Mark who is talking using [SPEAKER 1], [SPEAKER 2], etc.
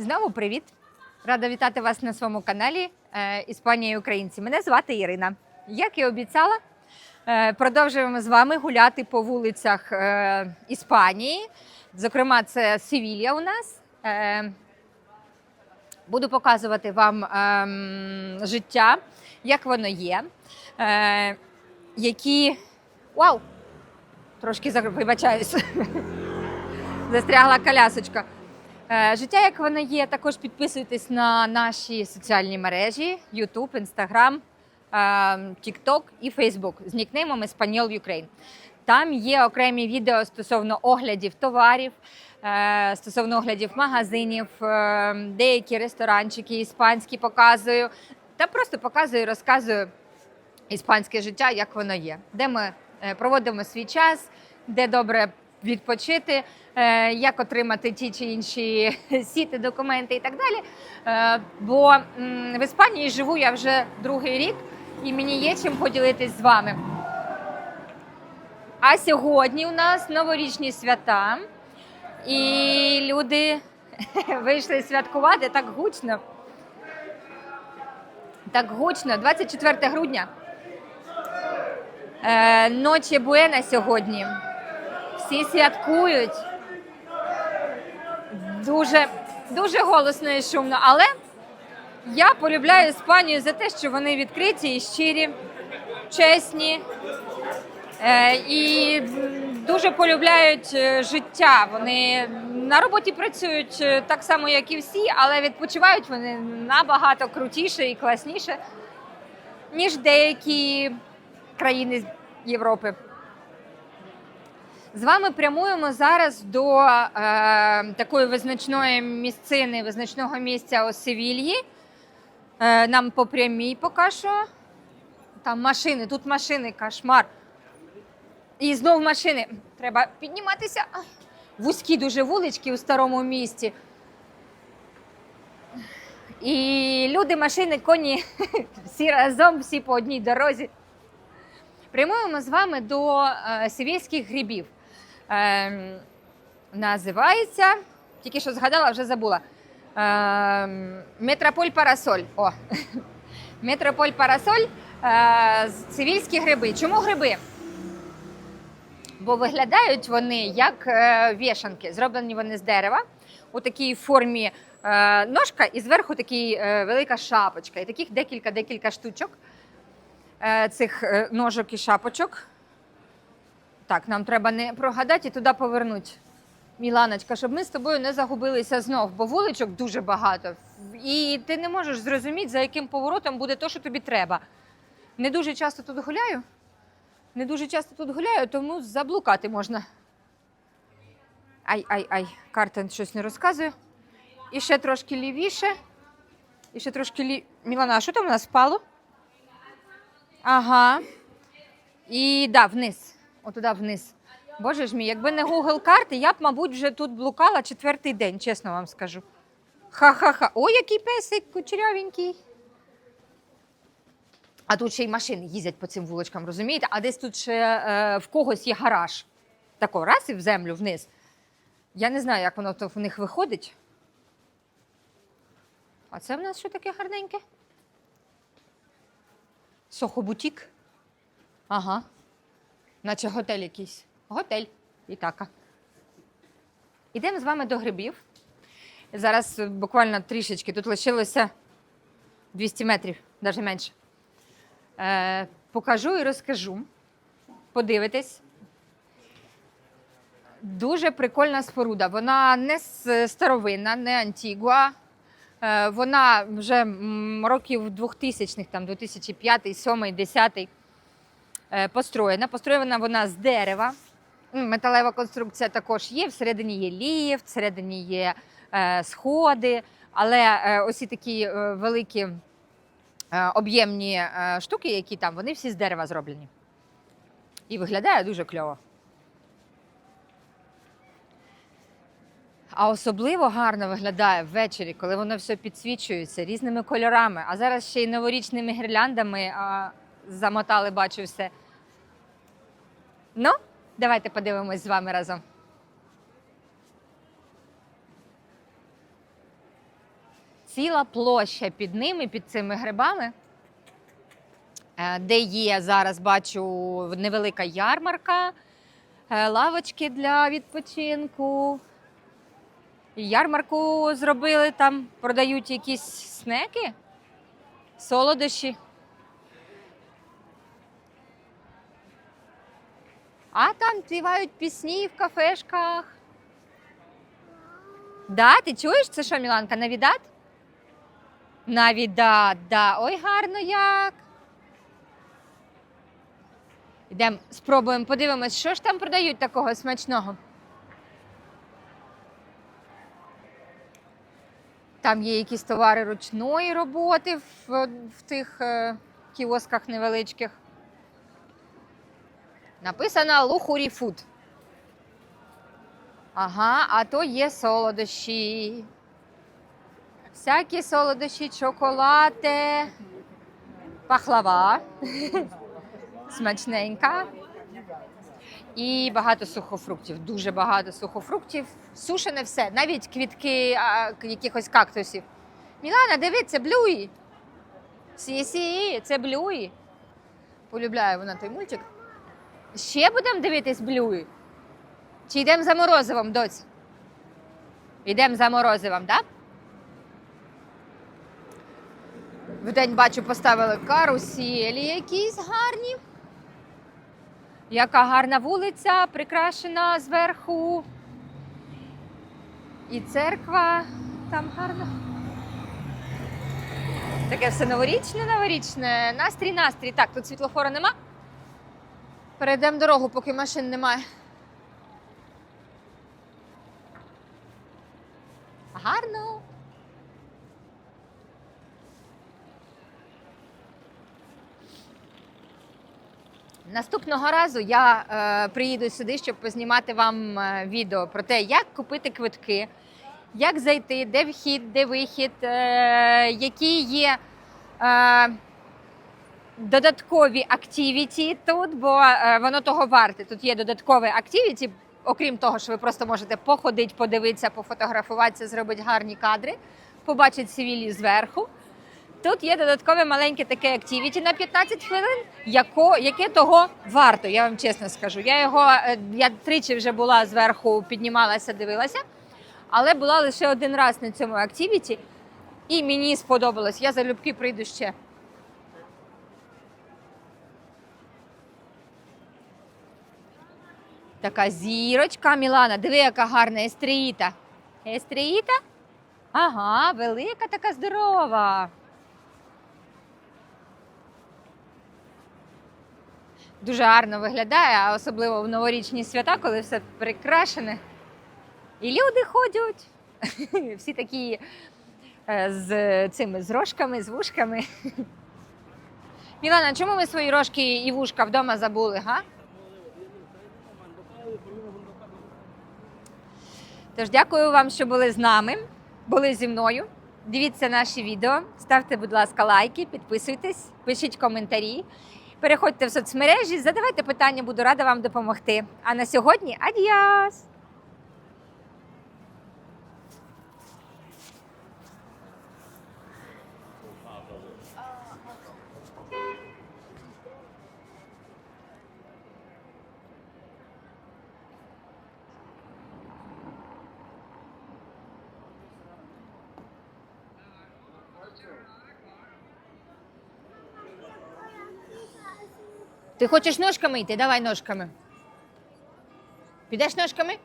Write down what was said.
[SPEAKER 1] Знову привіт! Рада вітати вас на своєму каналі е, Іспанія і Українці. Мене звати Ірина. Як і обіцяла, е, продовжуємо з вами гуляти по вулицях е, Іспанії. Зокрема, це Севілія у нас. Буду показувати вам ем, життя, як воно є, які. Вау! Трошки вибачаюсь. Застрягла колясочка. Е, Життя, як воно є, також підписуйтесь на наші соціальні мережі: YouTube, Instagram, е, TikTok і Facebook з нікнеймом Espanol Ukraine. Там є окремі відео стосовно оглядів товарів, е, стосовно оглядів магазинів, деякі ресторанчики іспанські показую. Та просто показую, розказую іспанське життя, як воно є, де ми проводимо свій час, де добре відпочити, е, як отримати ті чи інші сіти, документи і так далі. Е, Бо в Іспанії живу я вже другий рік, і мені є чим поділитись з вами. А сьогодні у нас новорічні свята, і люди вийшли святкувати так гучно. Так гучно, 24 грудня. Е, Ночі Буена сьогодні. Всі святкують. Дуже, дуже голосно і шумно. Але я полюбляю Іспанію за те, що вони відкриті і щирі, чесні. Е, І дуже полюбляють е, життя. Вони на роботі працюють е, так само, як і всі, але відпочивають вони набагато крутіше і класніше, ніж деякі країни Європи. З вами прямуємо зараз до е, такої визначної місцини, визначного місця у Севільї. Е, нам по прямій поки що. Там машини, тут машини, кошмар. І знов машини. Треба підніматися. Вузькі дуже вулички у старому місті. І люди, машини, коні всі разом, всі по одній дорозі. Прямуємо з вами до е, сівільських грибів. Е, називається, тільки що згадала, вже забула. Е, Метрополь Парасоль. О. Метрополь Парасоль. Е, сівільські гриби. Чому гриби? Бо виглядають вони як е, вішанки. Зроблені вони з дерева у такій формі е, ножка, і зверху такий е, велика шапочка. І таких декілька-декілька штучок е, цих ножок і шапочок. Так, нам треба не прогадати і туди повернути. Міланочка, щоб ми з тобою не загубилися знов, бо вуличок дуже багато. І ти не можеш зрозуміти, за яким поворотом буде то, що тобі треба. Не дуже часто тут гуляю. Не дуже часто тут гуляю, тому заблукати можна. Ай, ай, ай, карта щось не розказує. І ще трошки лівіше. І ще трошки лі... Мілана, а що там у нас впало? Ага. І да, вниз. Отуда вниз. Боже ж мій, якби не Google карти, я б, мабуть, вже тут блукала четвертий день, чесно вам скажу. Ха-ха-ха. Ой, який песик кучерявенький. А тут ще й машини їздять по цим вуличкам, розумієте? А десь тут ще е, в когось є гараж. Тако, раз і в землю вниз. Я не знаю, як воно в них виходить. А це в нас що таке гарненьке? Сохобутік. Ага. Наче готель якийсь. Готель. Ітака. Ідемо з вами до грибів. Зараз буквально трішечки. Тут лишилося 200 метрів, навіть менше. Е, покажу і розкажу. Подивитесь. Дуже прикольна споруда. Вона не старовинна, не антігуа. Е, вона вже років 2000-х, там 2005, 2007, 2010 е, построєна. Построєна вона з дерева. Металева конструкція також є. Всередині є ліфт, всередині є е, сходи, але е, ось такі е, великі е, об'ємні е, штуки, які там, вони всі з дерева зроблені. І виглядає дуже кльово. А особливо гарно виглядає ввечері, коли воно все підсвічується різними кольорами. А зараз ще й новорічними гірляндами замотали, бачу все. Ну, давайте подивимось з вами разом. ціла площа під ними, під цими грибами, е, де є зараз, бачу, невелика ярмарка, е, лавочки для відпочинку. Ярмарку зробили там, продають якісь снеки, солодощі. А там співають пісні в кафешках. Да, ти чуєш, це що, Міланка, навідат? Навідат, да. Ой, гарно як. Йдемо, спробуємо, подивимось, що ж там продають такого смачного. Там є якісь товари ручної роботи в, в тих е, кіосках невеличких. Написано Лухурі Фуд. Ага, а то є солодощі. Всякі солодощі, чоколади, пахлава. Смачненька. І багато сухофруктів, дуже багато сухофруктів. Сушене все, навіть квітки а, якихось кактусів. Мілана, диви, це блюї. Сі, сі, це блюї. Полюбляє вона той мультик. Ще будемо дивитись блюї? Чи йдемо за морозивом, доць? Йдемо за морозивом, так? Вдень бачу, поставили каруселі якісь гарні. Яка гарна вулиця, прикрашена зверху. І церква там гарна. Таке все новорічне, новорічне. Настрій, настрій. Так, тут світлофора нема. Перейдемо дорогу, поки машин немає. Гарно. Наступного разу я е, приїду сюди, щоб познімати вам е, відео про те, як купити квитки, як зайти, де вхід, де вихід, е, які є е, додаткові активіті тут, бо е, воно того варте. Тут є додаткове активіті, окрім того, що ви просто можете походити, подивитися, пофотографуватися, зробити гарні кадри, побачити Севілі зверху. Тут є додаткове маленьке таке активіті на 15 хвилин, яко, яке того варто, я вам чесно скажу. Я його е, я тричі вже була зверху, піднімалася, дивилася, але була лише один раз на цьому активіті, і мені сподобалось. Я залюбки прийду ще. Така зірочка Мілана. Диви, яка гарна естріїта. Естріїта? Ага, велика така здорова. Дуже гарно виглядає, особливо в новорічні свята, коли все прикрашене. І люди ходять. Всі такі е, з цими з рожками, з вушками. Мілана, чому ми свої рожки і вушка вдома забули, га? Тож дякую вам, що були з нами, були зі мною. Дивіться наші відео, ставте, будь ласка, лайки, підписуйтесь, пишіть коментарі, переходьте в соцмережі, задавайте питання, буду рада вам допомогти. А на сьогодні адіас! Ти хочеш ножками йти? Давай ножками. Підеш ножками?